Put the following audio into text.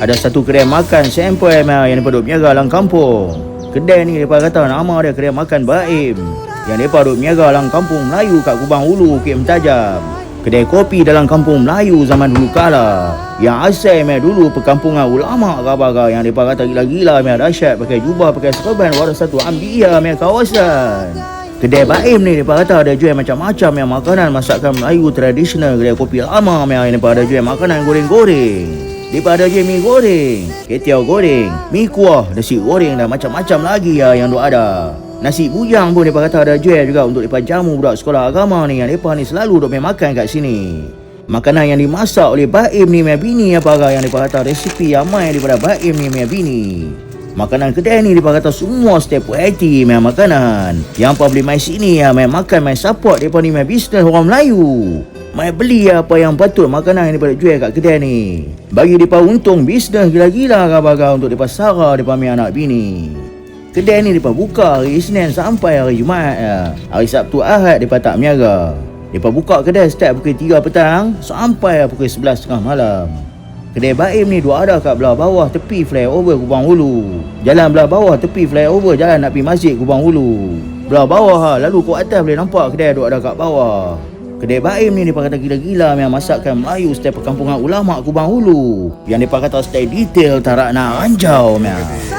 Ada satu kedai makan sampel meh yang duk berniaga dalam kampung. Kedai ni depa kata nama dia kedai makan Baim. Yang depa duk berniaga dalam kampung Melayu kat Kubang Ulu, Bukit Mentajam. Kedai kopi dalam kampung Melayu zaman dulu kala. Yang asal meh dulu perkampungan ulama kabar yang depa kata gila-gila meh dahsyat pakai jubah pakai serban wadah satu ambiya meh kawasan. Kedai Baim ni depa kata ada jual macam-macam yang makanan masakan Melayu tradisional kedai kopi lama yang depa ada jual makanan goreng-goreng. Depa ada je mi goreng, ketiau goreng, mi kuah, nasi goreng dan macam-macam lagi ya yang duk ada. Nasi bujang pun depa kata ada jual juga untuk depa jamu budak sekolah agama ni yang depa ni selalu duk main makan kat sini. Makanan yang dimasak oleh Baim ni mai bini apa yang depa kata resipi yang mai daripada Baim ni mai bini. Makanan kedai ni depa kata semua step variety mai makanan. Yang apa beli mai sini ya mai makan mai support depa ni mai bisnes orang Melayu. Mai beli apa yang patut makanan yang depa jual kat kedai ni. Bagi depa untung bisnes gila-gila kabar untuk depa sara depa mi anak bini. Kedai ni depa buka hari Isnin sampai hari Jumaat ya. Hari Sabtu Ahad depa tak berniaga. Depa buka kedai start pukul 3 petang sampai pukul 11.30 malam. Kedai Baim ni dua ada kat belah bawah tepi flyover Kubang Hulu. Jalan belah bawah tepi flyover jalan nak pergi masjid Kubang Hulu. Belah bawah ha, lalu kau atas boleh nampak kedai duk ada kat bawah. Kedai Baim ni depa kata gila-gila memang masakan Melayu setiap perkampungan ulama Kubang Hulu. Yang depa kata stay detail tarak nak ranjau memang.